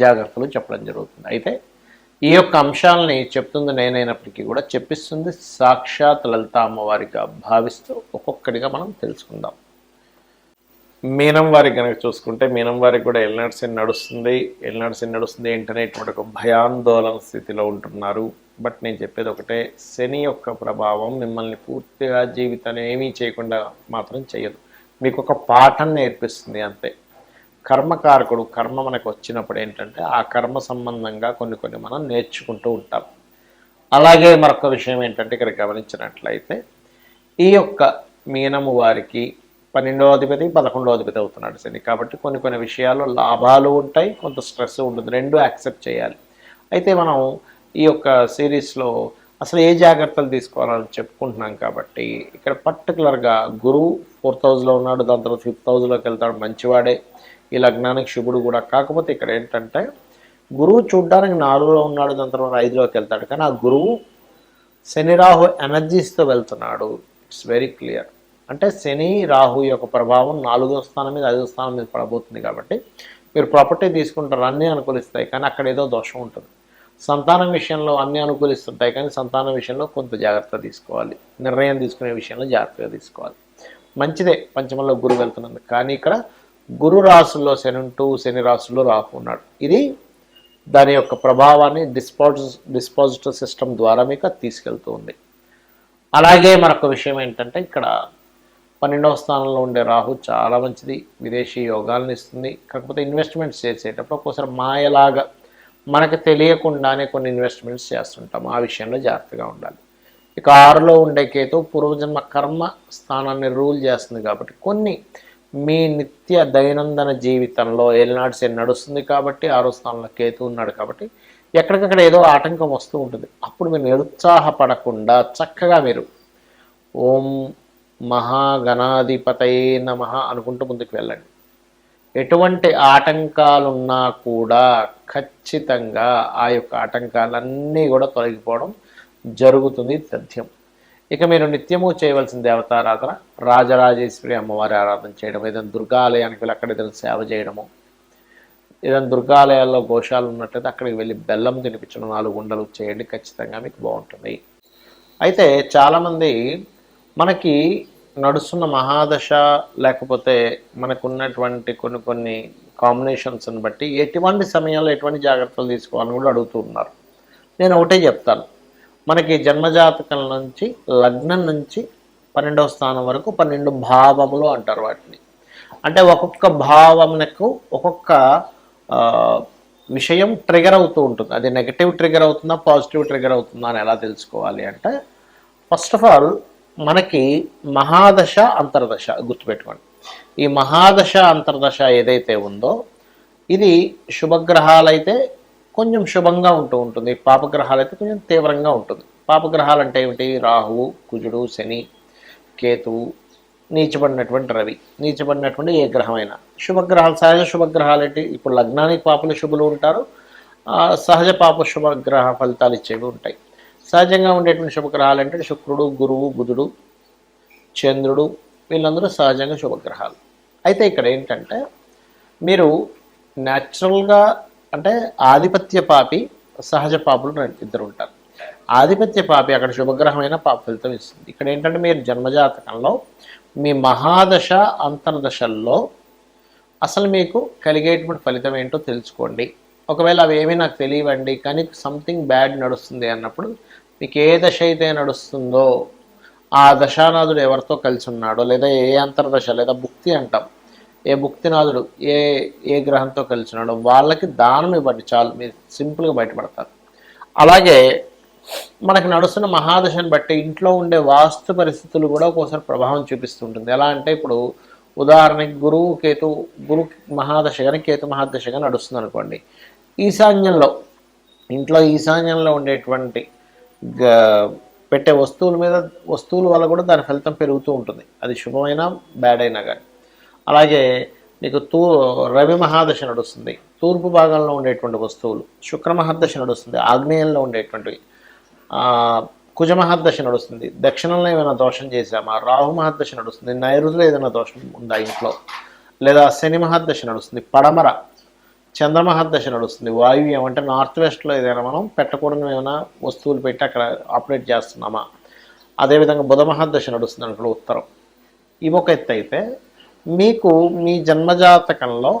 జాగ్రత్తలు చెప్పడం జరుగుతుంది. అయితే ఈ యొక్క అంశాలని చెప్తుంది నేనైనప్పటికీ కూడా చెప్పిస్తుంది సాక్షాత్ లలిత అమ్మవారిగా భావిస్తూ ఒక్కొక్కటిగా మనం తెలుసుకుందాం. మీనం వారికి కనుక చూసుకుంటే మీనం వారికి కూడా ఎల్నాడ్సిన్ నడుస్తుంది. ఎల్నాడ్సిన్ నడుస్తుంది ఏంటనేటువంటి ఒక భయాందోళన స్థితిలో ఉంటున్నారు. బట్ నేను చెప్పేది ఒకటే శని యొక్క ప్రభావం మిమ్మల్ని పూర్తిగా జీవితాన్ని ఏమీ చేయకుండా మాత్రం చేయదు. మీకు ఒక పాఠం నేర్పిస్తుంది అంతే. కర్మకారకుడు కర్మ మనకు వచ్చినప్పుడు ఏంటంటే ఆ కర్మ సంబంధంగా కొన్ని కొన్ని మనం నేర్చుకుంటూ ఉంటాం. అలాగే మరొక విషయం ఏంటంటే ఇక్కడ గమనించినట్లయితే ఈ యొక్క మీనము వారికి పన్నెండవ అధిపతి పదకొండవ అధిపతి అవుతున్నాడు శని. కాబట్టి కొన్ని కొన్ని విషయాల్లో లాభాలు ఉంటాయి కొంత స్ట్రెస్ ఉంటుంది రెండు యాక్సెప్ట్ చేయాలి. అయితే మనం ఈ యొక్క సిరీస్లో అసలు ఏ జాగ్రత్తలు తీసుకోవాలని చెప్పుకుంటున్నాం కాబట్టి ఇక్కడ పర్టికులర్గా గురువు ఫోర్త్ హౌస్లో ఉన్నాడు దాని తర్వాత ఫిఫ్త్ హౌస్లోకి వెళ్తాడు మంచివాడే. ఈ లగ్నానికి శుభుడు కూడా. కాకపోతే ఇక్కడ ఏంటంటే గురువు చూడ్డానికి నాలుగులో ఉన్నాడు దాని తర్వాత ఐదులోకి వెళ్తాడు. కానీ ఆ గురువు శని రాహు ఎనర్జీస్తో వెళ్తున్నాడు. ఇట్స్ వెరీ క్లియర్ అంటే శని రాహు యొక్క ప్రభావం నాలుగో స్థానం మీద ఐదో స్థానం మీద పడబోతుంది కాబట్టి మీరు ప్రాపర్టీ తీసుకుంటారు అన్నీ అనుకూలిస్తాయి. కానీ అక్కడ ఏదో దోషం ఉంటుంది. సంతానం విషయంలో అన్నీ అనుకూలిస్తుంటాయి. కానీ సంతానం విషయంలో కొంత జాగ్రత్త తీసుకోవాలి. నిర్ణయం తీసుకునే విషయంలో జాగ్రత్తగా తీసుకోవాలి. మంచిదే పంచమంలో గురువు వెళ్తున్నది కానీ ఇక్కడ గురు రాసుల్లో శని ఉంటూ శని రాసుల్లో రాహు ఉన్నాడు. ఇది దాని యొక్క ప్రభావాన్ని డిస్పాజ్ డిస్పాజిటివ్ సిస్టమ్ ద్వారా మీకు తీసుకెళ్తూ ఉంది. అలాగే మరొక విషయం ఏంటంటే ఇక్కడ పన్నెండవ స్థానంలో ఉండే రాహు చాలా మంచిది. విదేశీ యోగాలను ఇస్తుంది. కాకపోతే ఇన్వెస్ట్మెంట్స్ చేసేటప్పుడు ఒక్కోసారి మాయలాగా మనకు తెలియకుండానే కొన్ని ఇన్వెస్ట్మెంట్స్ చేస్తుంటాం. ఆ విషయంలో జాగ్రత్తగా ఉండాలి. ఇక ఆరులో ఉండే కేతు పూర్వజన్మ కర్మ స్థానాన్ని రూల్ చేస్తుంది కాబట్టి కొన్ని మీ నిత్య దైనందిన జీవితంలో ఏలినాడు శని నడుస్తుంది కాబట్టి ఆరో స్థానంలో కేతు ఉన్నాడు కాబట్టి ఎక్కడికక్కడ ఏదో ఆటంకం వస్తూ ఉంటుంది. అప్పుడు మీరు నిరుత్సాహపడకుండా చక్కగా మీరు ఓం మహాగణాధిపతయే నమ అనుకుంటూ ముందుకు వెళ్ళండి. ఎటువంటి ఆటంకాలున్నా కూడా ఖచ్చితంగా ఆ యొక్క ఆటంకాలన్నీ కూడా తొలగిపోవడం జరుగుతుంది తథ్యం ఇక మీరు నిత్యము చేయవలసిన దేవతారాధన రాజరాజేశ్వరి అమ్మవారి ఆరాధన చేయడం ఏదైనా దుర్గాలయానికి వెళ్ళి అక్కడ ఏదైనా సేవ చేయడము. ఏదైనా దుర్గాలయాల్లో గోశాలు ఉన్నట్లయితే అక్కడికి వెళ్ళి బెల్లం తినిపించడం నాలుగు ఉండలు చేయండి ఖచ్చితంగా మీకు బాగుంటుంది. అయితే చాలామంది మనకి నడుస్తున్న మహాదశ లేకపోతే మనకున్నటువంటి కొన్ని కొన్ని కాంబినేషన్స్ని బట్టి ఎటువంటి సమయంలో ఎటువంటి జాగ్రత్తలు తీసుకోవాలని కూడా అడుగుతూ ఉన్నారు. నేను ఒకటే చెప్తాను. మనకి జన్మజాతకం నుంచి లగ్నం నుంచి పన్నెండవ స్థానం వరకు పన్నెండు భావములు అంటారు వాటిని. అంటే ఒక్కొక్క భావమునకు ఒక్కొక్క విషయం ట్రిగర్ అవుతూ ఉంటుంది. అది నెగటివ్ ట్రిగర్ అవుతుందా పాజిటివ్ ట్రిగర్ అవుతుందా అని ఎలా తెలుసుకోవాలి అంటే ఫస్ట్ ఆఫ్ ఆల్ మనకి మహాదశ అంతర్దశ గుర్తుపెట్టుకోండి. ఈ మహాదశ అంతర్దశ ఏదైతే ఉందో ఇది శుభగ్రహాలైతే కొంచెం శుభంగా ఉంటూ ఉంటుంది. పాపగ్రహాలు అయితే కొంచెం తీవ్రంగా ఉంటుంది. పాపగ్రహాలు అంటే ఏమిటి? రాహువు కుజుడు శని కేతువు నీచబడినటువంటి రవి. నీచబడినటువంటి ఏ గ్రహమైనా. శుభగ్రహాలు సహజ శుభగ్రహాలు ఏంటి ఇప్పుడు లగ్నానికి పాపలు శుభులు ఉంటారు. సహజ పాప శుభగ్రహ ఫలితాలు ఇచ్చేవి ఉంటాయి. సహజంగా ఉండేటువంటి శుభగ్రహాలు అంటే శుక్రుడు గురువు బుధుడు చంద్రుడు వీళ్ళందరూ సహజంగా శుభగ్రహాలు. అయితే ఇక్కడ ఏంటంటే మీరు న్యాచురల్గా అంటే ఆధిపత్య పాపి సహజ పాపులు ఇద్దరు ఉంటారు. ఆధిపత్య పాపి అక్కడ శుభగ్రహమైన పాప ఫలితం ఇస్తుంది. ఇక్కడ ఏంటంటే మీరు జన్మజాతకంలో మీ మహాదశ అంతర్దశల్లో అసలు మీకు కలిగేటువంటి ఫలితం ఏంటో తెలుసుకోండి. ఒకవేళ అవి ఏమీ నాకు తెలియవండి కానీ సంథింగ్ బ్యాడ్ నడుస్తుంది అన్నప్పుడు మీకు ఏ దశ అయితే నడుస్తుందో ఆ దశానాథుడు ఎవరితో కలిసి ఉన్నాడో లేదా ఏ అంతర్దశ లేదా భుక్తి అంటాం ఏ భుక్తినాథుడు ఏ ఏ గ్రహంతో కలిసినాడో వాళ్ళకి దానం ఇవ్వండి చాలు. మీరు సింపుల్గా బయటపడతారు. అలాగే మనకు నడుస్తున్న మహాదశని బట్టి ఇంట్లో ఉండే వాస్తు పరిస్థితులు కూడా ఒక్కోసారి ప్రభావం చూపిస్తుంటుంది. ఎలా అంటే ఇప్పుడు ఉదాహరణకి గురువు కేతు గురు మహాదశ కానీ కేతు మహాదశ కానీ నడుస్తుంది అనుకోండి. ఈశాన్యంలో ఇంట్లో ఈశాన్యంలో ఉండేటువంటి పెట్టే వస్తువుల మీద వస్తువుల వల్ల కూడా దాని ఫలితం పెరుగుతూ ఉంటుంది. అది శుభమైనా బ్యాడ్ అయినా కానీ అలాగే మీకు తూ రవి మహాదశ నడుస్తుంది. తూర్పు భాగంలో ఉండేటువంటి వస్తువులు శుక్ర మహాదశ నడుస్తుంది ఆగ్నేయంలో ఉండేటువంటివి కుజ మహాదశ నడుస్తుంది. దక్షిణంలో ఏమైనా దోషం చేశామా? రాహు మహాదశ నడుస్తుంది నైరుతిలో ఏదైనా దోషం ఉందా ఇంట్లో? లేదా శని మహాదశ నడుస్తుంది పడమర చంద్రమహాదశ నడుస్తుంది వాయువ్యం అంటే నార్త్ వెస్ట్లో ఏదైనా మనం పెట్టకూడని ఏమైనా వస్తువులు పెట్టి అక్కడ ఆపరేట్ చేస్తున్నామా? అదేవిధంగా బుధ మహాదశ నడుస్తుంది అనుకో ఉత్తరం. ఇవొక ఎత్తు అయితే మీకు మీ జన్మజాతకంలో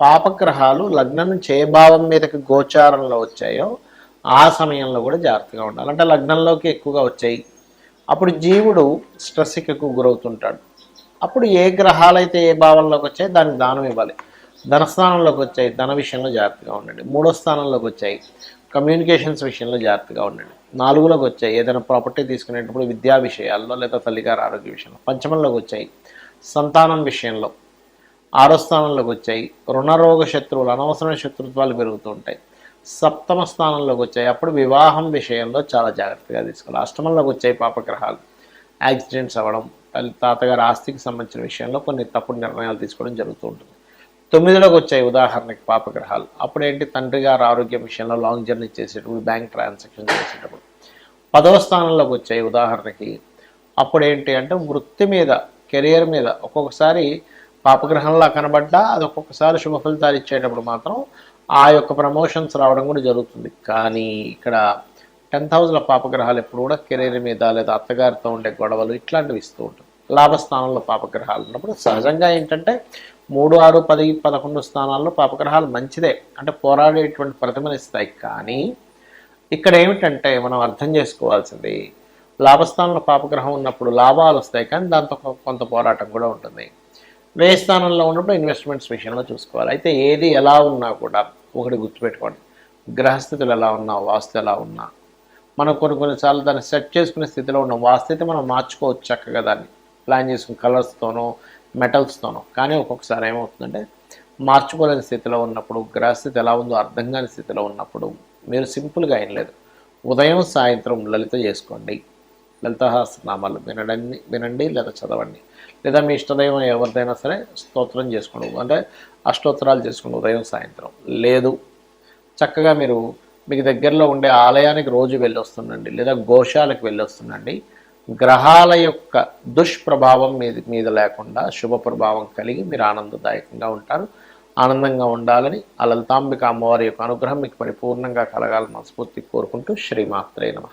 పాపగ్రహాలు లగ్నం నుంచి భావం మీదకి గోచారంలో వచ్చాయో ఆ సమయంలో కూడా జాగ్రత్తగా ఉండాలి. అంటే లగ్నంలోకి ఎక్కువగా వచ్చాయి. అప్పుడు జీవుడు స్ట్రెస్కి ఎక్కువ గురవుతుంటాడు. అప్పుడు ఏ గ్రహాలైతే ఏ భావంలోకి వచ్చాయి దానికి దానం ఇవ్వాలి. ధనస్థానంలోకి వచ్చాయి. ధన విషయంలో జాగ్రత్తగా ఉండండి. మూడో స్థానంలోకి వచ్చాయి. కమ్యూనికేషన్స్ విషయంలో జాగ్రత్తగా ఉండండి. నాలుగులోకి వచ్చాయి. ఏదైనా ప్రాపర్టీ తీసుకునేటప్పుడు విద్యా విషయాల్లో లేదా తల్లిగారి ఆరోగ్య విషయంలో. పంచమంలోకి వచ్చాయి. సంతానం విషయంలో. ఆరో స్థానంలోకి వచ్చాయి. రుణరోగ శత్రువులు అనవసరమైన శత్రుత్వాలు పెరుగుతూ ఉంటాయి సప్తమ స్థానంలోకి వచ్చాయి. అప్పుడు వివాహం విషయంలో చాలా జాగ్రత్తగా తీసుకోవాలి. అష్టమంలోకి వచ్చాయి పాపగ్రహాలు. యాక్సిడెంట్స్ అవ్వడం తల్లి తాతగారి ఆస్తికి సంబంధించిన విషయంలో కొన్ని తప్పుడు నిర్ణయాలు తీసుకోవడం జరుగుతూ ఉంటుంది. తొమ్మిదిలోకి వచ్చాయి ఉదాహరణకి పాపగ్రహాలు. అప్పుడు ఏంటి తండ్రి గారు ఆరోగ్యం విషయంలో లాంగ్ జర్నీ చేసేటప్పుడు బ్యాంక్ ట్రాన్సాక్షన్ చేసేటప్పుడు. పదవ స్థానంలోకి వచ్చాయి ఉదాహరణకి. అప్పుడు ఏంటి అంటే వృత్తి మీద కెరియర్ మీద ఒక్కొక్కసారి పాపగ్రహంలా కనబడ్డా అది ఒక్కొక్కసారి శుభ ఫలితాలు ఇచ్చేటప్పుడు మాత్రం ఆ యొక్క ప్రమోషన్స్ రావడం కూడా జరుగుతుంది. కానీ ఇక్కడ టెన్త్ హౌస్లో పాపగ్రహాలు ఎప్పుడు కూడా కెరీర్ మీద లేదా అత్తగారితో ఉండే గొడవలు ఇట్లాంటివి ఇస్తూ ఉంటుంది లాభస్థానంలో పాపగ్రహాలు ఉన్నప్పుడు సహజంగా ఏంటంటే మూడు ఆరు పది పదకొండు స్థానాల్లో పాపగ్రహాలు మంచిదే. అంటే పోరాడేటువంటి ప్రతిమనిస్తాయి కానీ ఇక్కడ ఏమిటంటే మనం అర్థం చేసుకోవాల్సింది లాభస్థానంలో పాపగ్రహం ఉన్నప్పుడు లాభాలు వస్తాయి కానీ దాంతో కొంత పోరాటం కూడా ఉంటుంది. వ్యయస్థానంలో ఉన్నప్పుడు ఇన్వెస్ట్మెంట్స్ విషయంలో చూసుకోవాలి. అయితే ఏది ఎలా ఉన్నా కూడా ఒకటి గుర్తుపెట్టుకోండి. గ్రహస్థితులు ఎలా ఉన్నా వాస్తు ఎలా ఉన్నా మనం కొన్ని కొన్నిసార్లు దాన్ని సెట్ చేసుకునే స్థితిలో ఉన్న. వాస్తు అయితే మనం మార్చుకోవచ్చు చక్కగా దాన్ని. ప్లాన్ చేసుకుని కలర్స్తోనో మెటల్స్తోనో కానీ ఒక్కొక్కసారి ఏమవుతుందంటే మార్చుకోలేని స్థితిలో ఉన్నప్పుడు గ్రహస్థితి ఎలా ఉందో అర్థం కాని స్థితిలో ఉన్నప్పుడు మీరు సింపుల్గా ఏం లేదు. ఉదయం సాయంత్రం లలిత చేసుకోండి. లలితహాసనామాలు వినడండి వినండి లేదా చదవండి. లేదా మీ ఇష్టదైవం ఎవరిదైనా సరే స్తోత్రం చేసుకోండి అంటే అష్టోత్తరాలు చేసుకోండి ఉదయం సాయంత్రం. లేదు. చక్కగా మీరు మీకు దగ్గరలో ఉండే ఆలయానికి రోజు వెళ్ళొస్తుండండి లేదా గోశాలకు వెళ్ళొస్తుండండి. గ్రహాల యొక్క దుష్ప్రభావం మీద మీద లేకుండా శుభ ప్రభావం కలిగి మీరు ఆనందదాయకంగా ఉంటారు. ఆనందంగా ఉండాలని ఆ లలితాంబిక అమ్మవారి యొక్క అనుగ్రహం మీకు పరిపూర్ణంగా కలగాలని మనస్ఫూర్తి కోరుకుంటూ శ్రీమాత్రే నమ.